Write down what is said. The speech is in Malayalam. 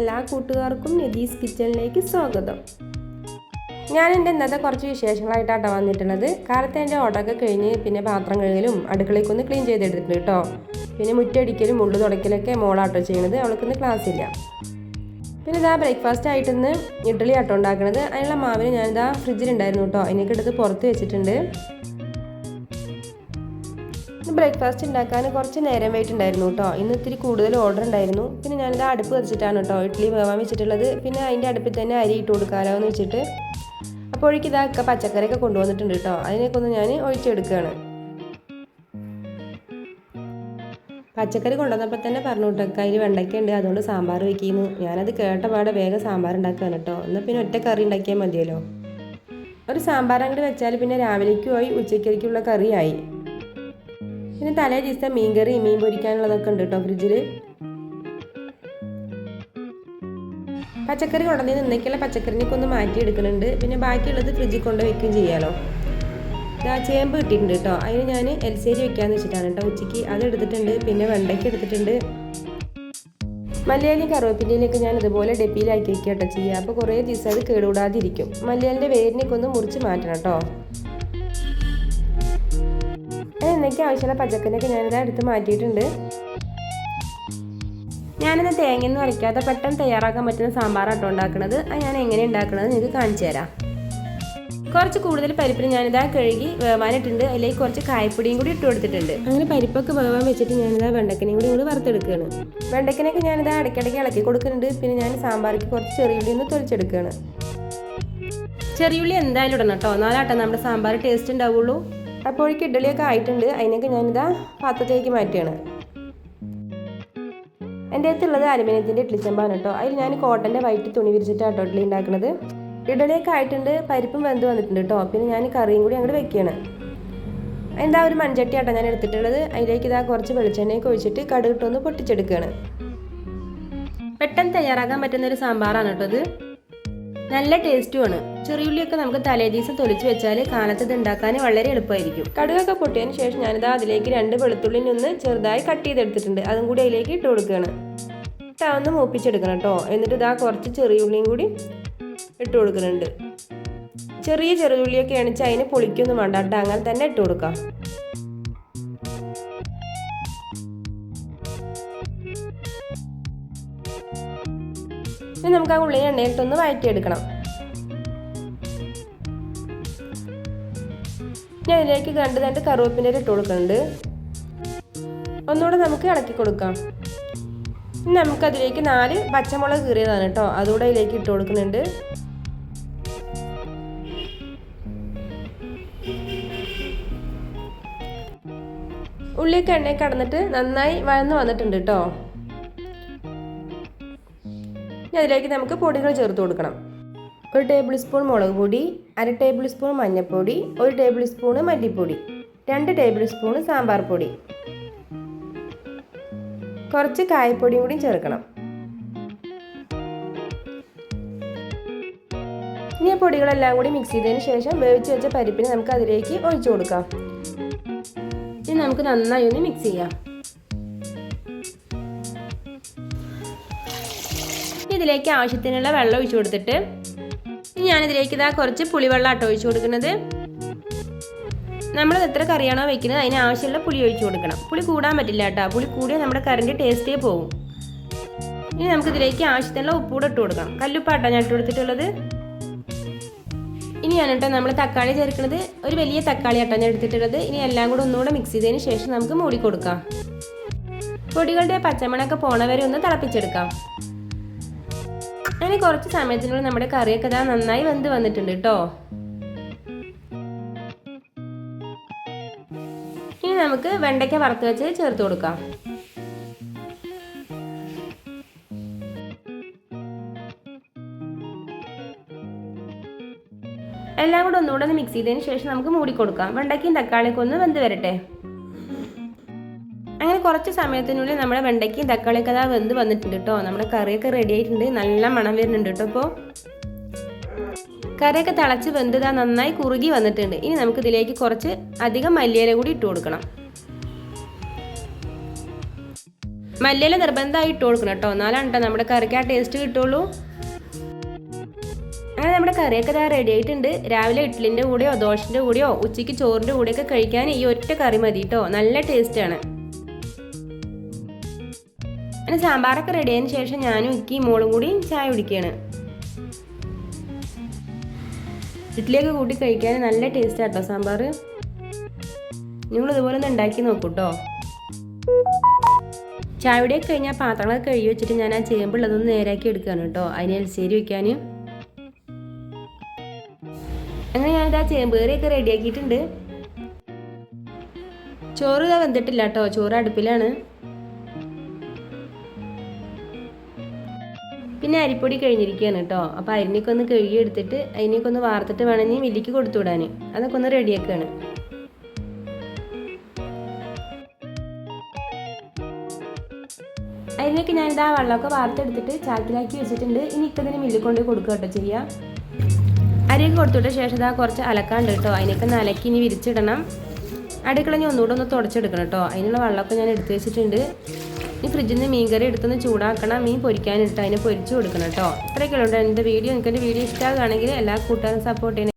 എല്ലാ കൂട്ടുകാർക്കും നദീസ് കിച്ചണിലേക്ക് സ്വാഗതം. ഞാൻ എന്റെ ഇന്നത്തെ കുറച്ച് വിശേഷങ്ങളായിട്ടാട്ടോ വന്നിട്ടുള്ളത്. കാലത്ത് എന്റെ ഓർഡറൊക്കെ കഴിഞ്ഞ് പിന്നെ പാത്രം കഴുകലും അടുക്കളയ്ക്ക് ഒന്ന് ക്ലീൻ ചെയ്തെടുത്തിട്ടുണ്ട് കേട്ടോ. പിന്നെ മുറ്റടിക്കലും മുള്ളു തുടക്കലൊക്കെ മോളാട്ടോ ചെയ്യണത്. അവൾക്കൊന്ന് ക്ലാസ് ഇല്ല. പിന്നെ ഇതാ ബ്രേക്ക്ഫാസ്റ്റ് ആയിട്ട് ഇന്ന് ഇഡ്ഡലി ആട്ടോ ഉണ്ടാക്കണത്. അതിനുള്ള മാവിന് ഞാനിതാ ഫ്രിഡ്ജിലുണ്ടായിരുന്നു കേട്ടോ. അതിനൊക്കെ എടുത്ത് പുറത്ത് വെച്ചിട്ടുണ്ട്. ബ്രേക്ക്ഫാസ്റ്റ് ഉണ്ടാക്കാൻ കുറച്ച് നേരം വെയിറ്റുണ്ടായിരുന്നു കേട്ടോ ഇന്ന് ഇത്തിരി കൂടുതൽ ഓർഡർ ഉണ്ടായിരുന്നു. പിന്നെ ഞാനിത് അടുപ്പ് വെച്ചിട്ടാണ് കേട്ടോ ഇഡ്ഡലി വേവാൻ വെച്ചിട്ടുള്ളത്. പിന്നെ അതിന്റെ അടുപ്പിൽ തന്നെ അരി ഇട്ട് കൊടുക്കാമല്ലോ എന്ന് വെച്ചിട്ട് അപ്പോഴേക്ക് ഇതാക്കുക പച്ചക്കറിയൊക്കെ കൊണ്ടുവന്നിട്ടുണ്ട് കേട്ടോ അതിനൊക്കെ ഒന്ന് ഞാൻ ഒഴിച്ചെടുക്കുകയാണ് പച്ചക്കറി കൊണ്ടുവന്നപ്പോൾ തന്നെ പറഞ്ഞു കേട്ടോ അതിൽ വെണ്ടയ്ക്ക ഉണ്ട് അതുകൊണ്ട് സാമ്പാർ വെക്കുന്നു. ഞാനത് കേട്ട പാടെ വേഗം സാമ്പാർ ഉണ്ടാക്കുകയാണ് കേട്ടോ എന്നാൽ പിന്നെ ഒറ്റ കറി ഉണ്ടാക്കിയാൽ മതിയല്ലോ. ഒരു സാമ്പാർ അങ്ങോട്ട് വെച്ചാൽ പിന്നെ രാവിലേക്കും ആയി ഉച്ചയ്ക്കേക്കുള്ള കറിയായി. പിന്നെ തലേ ദിവസത്തെ മീൻ കറി മീൻ പൊരിക്കാനുള്ളതൊക്കെ ഉണ്ട് കേട്ടോ ഫ്രിഡ്ജിൽ പച്ചക്കറി കൊണ്ടുവന്ന് നിന്നേക്കുള്ള പച്ചക്കറിനൊക്കെ ഒന്ന് മാറ്റി എടുക്കുന്നുണ്ട് പിന്നെ ബാക്കിയുള്ളത് ഫ്രിഡ്ജിൽ കൊണ്ട് വെക്കുകയും ചെയ്യാമല്ലോ ഇതാ ചേമ്പ് കിട്ടിയിട്ടുണ്ട് കേട്ടോ. അതിന് ഞാൻ എൽസേരി വെക്കാന്ന് വെച്ചിട്ടാണ് കേട്ടോ ഉച്ചയ്ക്ക്. അത് എടുത്തിട്ടുണ്ട്. പിന്നെ വെണ്ടയ്ക്ക് എടുത്തിട്ടുണ്ട്. മലയാളി കറുവപ്പിന്റെയിലേക്ക് ഞാൻ ഇതുപോലെ ഡെപ്പിയിലാക്കി വെക്കുക കേട്ടോ ചെയ്യുക. അപ്പോൾ കുറേ ദിവസം അത് കേടുകൂടാതിരിക്കും. മലയാളിന്റെ വേരിനൊക്കെ ഒന്ന് മുറിച്ച് മാറ്റണം കേട്ടോ. എന്നൊക്കെ ആവശ്യമുള്ള പച്ചക്കറിയൊക്കെ ഞാനിത് എടുത്ത് മാറ്റിയിട്ടുണ്ട്. ഞാനിന്ന് തേങ്ങയൊന്നും അരയ്ക്കാതെ പെട്ടെന്ന് തയ്യാറാക്കാൻ പറ്റുന്ന സാമ്പാറാട്ടോ ഉണ്ടാക്കുന്നത് അത് ഞാൻ എങ്ങനെ ഉണ്ടാക്കുന്നത് നിങ്ങൾക്ക് കാണിച്ചു തരാം. കുറച്ച് കൂടുതൽ പരിപ്പിന് ഞാനിതാ കഴുകി വേവാനിട്ടുണ്ട്. അതിലേക്ക് കുറച്ച് കായപ്പൊടിയും കൂടി ഇട്ട് കൊടുത്തിട്ടുണ്ട്. അങ്ങനെ പരിപ്പൊക്കെ വേവാൻ വെച്ചിട്ട് ഞാനിതാ വെണ്ടക്കനെയും കൂടി കൂടി വറുത്തെടുക്കുകയാണ് വെണ്ടക്കനൊക്കെ ഞാനിതാ ഇടയ്ക്കിടയ്ക്ക് ഇളക്കി കൊടുക്കുന്നുണ്ട്. പിന്നെ ഞാൻ സാമ്പാർക്ക് കുറച്ച് ചെറിയുള്ളി ഒന്ന് തൊലിച്ചെടുക്കുകയാണ് ചെറിയുള്ളി എന്തായാലും ഇടണം കേട്ടോ. എന്നാലാട്ടോ നമ്മുടെ സാമ്പാർ ടേസ്റ്റ് ഉണ്ടാവുള്ളൂ. അപ്പോഴേക്ക് ഇഡ്ഡലിയൊക്കെ ആയിട്ടുണ്ട്. അതിനൊക്കെ ഞാനിതാ പാത്രത്തിലേക്ക് മാറ്റുകയാണ്. എന്റെ അടുത്തുള്ളത് അലുമിനിയത്തിന്റെ ഇഡ്ഡലി ചെമ്പാണ് കേട്ടോ. അതിൽ ഞാൻ കോട്ടന്റെ വൈറ്റ് തുണി വിരിച്ചിട്ടാണ് കേട്ടോ ഇഡ്ഡലി ഉണ്ടാക്കുന്നത്. ഇഡ്ഡലിയൊക്കെ ആയിട്ടുണ്ട്. പരിപ്പും വെന്ത് വന്നിട്ടുണ്ട് കേട്ടോ. പിന്നെ ഞാൻ കറിയും കൂടി അങ്ങോട്ട് വെക്കുകയാണ്. എന്താ ഒരു മൺചട്ടി ആട്ടോ ഞാൻ എടുത്തിട്ടുള്ളത്. അതിലേക്ക് ഇതാ കുറച്ച് വെളിച്ചെണ്ണയൊക്കെ ഒഴിച്ചിട്ട് കടുകിട്ടൊന്ന് പൊട്ടിച്ചെടുക്കുകയാണ്. പെട്ടെന്ന് തയ്യാറാക്കാൻ പറ്റുന്ന ഒരു സാമ്പാറാണ് കേട്ടോ ഇത്. നല്ല ടേസ്റ്റുമാണ്. ചെറിയുള്ളിയൊക്കെ നമുക്ക് തലേദിവസം തൊലിച്ച് വെച്ചാൽ കാലത്ത് ഇത് ഉണ്ടാക്കാൻ വളരെ എളുപ്പമായിരിക്കും. കടുകൊക്കെ പൊട്ടിയതിന് ശേഷം ഞാനിതാ അതിലേക്ക് രണ്ട് വെളുത്തുള്ളി നിന്ന് ചെറുതായി കട്ട് ചെയ്തെടുത്തിട്ടുണ്ട്. അതും കൂടി അതിലേക്ക് ഇട്ട് കൊടുക്കുകയാണ്. ഇട്ടാ ഒന്ന് മൂപ്പിച്ചെടുക്കണം കേട്ടോ. എന്നിട്ട് ഇതാ കുറച്ച് ചെറിയുള്ളിയും കൂടി ഇട്ട് കൊടുക്കുന്നുണ്ട്. ചെറിയ ചെറിയുള്ളിയൊക്കെ ആണെങ്കിൽ അതിന് പൊളിക്കൊന്നും വേണ്ട അങ്ങനെ തന്നെ ഇട്ട് കൊടുക്കാം. ഇനി നമുക്ക് ആ ഉള്ളി എണ്ണയിട്ടൊന്ന് വഴറ്റിയെടുക്കണം. ഞാൻ ഇതിലേക്ക് കണ്ട് രണ്ട് കറുവേപ്പിന്റെ ഇട്ട് കൊടുക്കുന്നുണ്ട്. ഒന്നുകൂടെ നമുക്ക് ഇളക്കി കൊടുക്കാം. ഇനി നമുക്കതിലേക്ക് നാല് പച്ചമുളക് കീറിയതാണ് കേട്ടോ. അതുകൂടെ അതിലേക്ക് ഇട്ട് കൊടുക്കുന്നുണ്ട്. ഉള്ളിയൊക്കെ എണ്ണയിൽ കടന്നിട്ട് നന്നായി വഴന്ന് വന്നിട്ടുണ്ട് കേട്ടോ. ഇനി അതിലേക്ക് നമുക്ക് പൊടികൾ ചേർത്ത് കൊടുക്കണം. ഒരു ടേബിൾ സ്പൂൺ മുളക് പൊടി അര ടേബിൾ സ്പൂൺ മഞ്ഞൾപ്പൊടി ഒരു ടേബിൾ സ്പൂണ് മല്ലിപ്പൊടി രണ്ട് ടേബിൾ സ്പൂൺ സാമ്പാർ പൊടി. കുറച്ച് കായപ്പൊടിയും കൂടി ചേർക്കണം. ഇനി പൊടികളെല്ലാം കൂടി മിക്സ് ചെയ്തതിന് ശേഷം വേവിച്ച് വെച്ച പരിപ്പിനെ നമുക്ക് അതിലേക്ക് ഒഴിച്ചു കൊടുക്കാം. ഇനി നമുക്ക് നന്നായി ഒന്ന് മിക്സ് ചെയ്യാം. ഇതിലേക്ക് ആവശ്യത്തിനുള്ള വെള്ളം ഒഴിച്ചു കൊടുത്തിട്ട് ഇനി ഞാനിതിലേക്ക് ഇതാ കുറച്ച് പുളിവെള്ളം ആട്ടോ ഒഴിച്ചു കൊടുക്കുന്നത്. നമ്മൾ എത്ര കറിയാണോ വെക്കുന്നത് അതിന് ആവശ്യമുള്ള പുളി ഒഴിച്ചു കൊടുക്കണം. പുളി കൂടാൻ പറ്റില്ല കേട്ടോ. പുളി കൂടിയാൽ നമ്മുടെ കറിന്റെ ടേസ്റ്റേ പോകും ഇനി നമുക്കിതിലേക്ക് ആവശ്യത്തിനുള്ള ഉപ്പൂടെ ഇട്ട് കൊടുക്കാം. കല്ലുപ്പാട്ടോ ഞാൻ ഇട്ട് കൊടുത്തിട്ടുള്ളത്. ഇനിയാണ് കേട്ടോ നമ്മൾ തക്കാളി ചേർക്കുന്നത് ഒരു വലിയ തക്കാളി ആട്ടോ ഞാൻ എടുത്തിട്ടുള്ളത്. ഇനി എല്ലാം കൂടെ ഒന്നുകൂടെ മിക്സ് ചെയ്തതിന് ശേഷം നമുക്ക് മൂടി കൊടുക്കാം. പൊടികളുടെ പച്ചമണൊക്കെ പോണവരെ ഒന്ന് തിളപ്പിച്ചെടുക്കാം. അങ്ങനെ കുറച്ച് സമയത്തിനുള്ളിൽ നമ്മുടെ കറിയൊക്കെ ഇതാ നന്നായി വെന്ത് വന്നിട്ടുണ്ട് കേട്ടോ ഇനി നമുക്ക് വെണ്ടയ്ക്ക വറുത്ത് വെച്ച് ചേർത്ത് കൊടുക്കാം. എല്ലാം കൂടെ ഒന്നുകൂടെ ഒന്ന് മിക്സ് ചെയ്തതിന് ശേഷം നമുക്ക് മൂടി കൊടുക്കാം. വെണ്ടയ്ക്കയും തക്കാളിയൊക്കെ ഒന്ന് വെന്ത് വരട്ടെ. അങ്ങനെ കുറച്ച് സമയത്തിനുള്ളിൽ നമ്മുടെ വെണ്ടയ്ക്കയും തക്കാളിയൊക്കെ അതാ വെന്ത് വന്നിട്ടുണ്ട് കേട്ടോ നമ്മുടെ കറിയൊക്കെ റെഡി ആയിട്ടുണ്ട്. നല്ല മണം വരുന്നുണ്ട് കേട്ടോ ഇപ്പോൾ കറിയൊക്കെ തിളച്ച് വെന്തതാ നന്നായി കുറുകി വന്നിട്ടുണ്ട്. ഇനി നമുക്ക് ഇതിലേക്ക് കുറച്ച് അധികം മല്ലിയില കൂടി ഇട്ട് കൊടുക്കണം. മല്ലിയില നിർബന്ധമായി ഇട്ട് കൊടുക്കണം കേട്ടോ എന്നാലാണ് കേട്ടോ നമ്മുടെ കറിക്ക് ആ ടേസ്റ്റ് കിട്ടുള്ളൂ. അങ്ങനെ നമ്മുടെ കറിയൊക്കെ ഇതാ റെഡി ആയിട്ടുണ്ട്. രാവിലെ ഇഡ്ഡലിന്റെ കൂടെയോ ദോശന്റെ കൂടെയോ ഉച്ചയ്ക്ക് ചോറിന്റെ കൂടെയൊക്കെ കഴിക്കാൻ ഈ ഒറ്റ കറി മതി കേട്ടോ നല്ല ടേസ്റ്റാണ് അങ്ങനെ സാമ്പാറൊക്കെ റെഡി ആയതിനു ശേഷം ഞാനും ഇക്കി മോളും കൂടി ചായ കുടിക്കുകയാണ്. ഇഡ്ഡലിയൊക്കെ കൂട്ടി കഴിക്കാൻ നല്ല ടേസ്റ്റ് ആട്ടോ സാമ്പാർ നിങ്ങൾ ഇതുപോലെ ഒന്ന് ഉണ്ടാക്കി നോക്കൂ കേട്ടോ ചായയുടെയൊക്കെ കഴിഞ്ഞാൽ പാത്രങ്ങളൊക്കെ കഴുകി വെച്ചിട്ട് ഞാൻ ആ ചേമ്പുള്ളതൊന്ന് നേരാക്കി എടുക്കുകയാണ് കേട്ടോ. അതിന് എൽസേരി വെക്കാൻ അങ്ങനെ ഞാനിത് ആ ചേമ്പ് കറിയൊക്കെ റെഡിയാക്കിയിട്ടുണ്ട് ചോറ് ഇതാ വെന്തിട്ടില്ല കേട്ടോ. ചോറ് അടുപ്പിലാണ്. പിന്നെ അരിപ്പൊടി കഴിഞ്ഞിരിക്കുകയാണ് കേട്ടോ. അപ്പോൾ അരിനൊക്കെ ഒന്ന് കഴുകി എടുത്തിട്ട് അതിനൊക്കെ ഒന്ന് വാർത്തിട്ട് വേണമെങ്കിൽ മില്ലിക്ക് കൊടുത്തുവിടാൻ അതൊക്കെ ഒന്ന് റെഡിയാക്കുകയാണ് അതിനൊക്കെ ഞാനിത് ആ വെള്ളമൊക്കെ വാർത്തെടുത്തിട്ട് ചാക്കിലാക്കി വെച്ചിട്ടുണ്ട്. ഇനി ഇക്കതിന് മില്ലിൽ കൊണ്ട് കൊടുക്കുക കേട്ടോ ചെയ്യുക അരിയൊക്കെ കൊടുത്തുവിട്ട ശേഷം ഇതാ കുറച്ച് അലക്കാണ്ട് കേട്ടോ. അതിനൊക്കെ ഒന്ന് അലക്കി ഇനി വിരിച്ചിടണം. അടുക്കള ഞാൻ ഒന്നുകൂടെ ഒന്ന് തുടച്ചെടുക്കണം കേട്ടോ. അതിനുള്ള വെള്ളമൊക്കെ ഞാൻ എടുത്തു വെച്ചിട്ടുണ്ട്. ഈ ഫ്രിഡ്ജിൽ നിന്ന് മീൻകറി എടുത്തൊന്ന് ചൂടാക്കണം. മീൻ പൊരിക്കാനിട്ട് അതിനെ പൊരിച്ചു കൊടുക്കണം കേട്ടോ അത്രയൊക്കെ ഉള്ളൂ എന്റെ വീഡിയോ നിങ്ങൾക്ക് എന്റെ വീഡിയോ ഇഷ്ടമാകുകയാണെങ്കിൽ എല്ലാ കൂട്ടുകാരും സപ്പോർട്ട് ചെയ്യണം.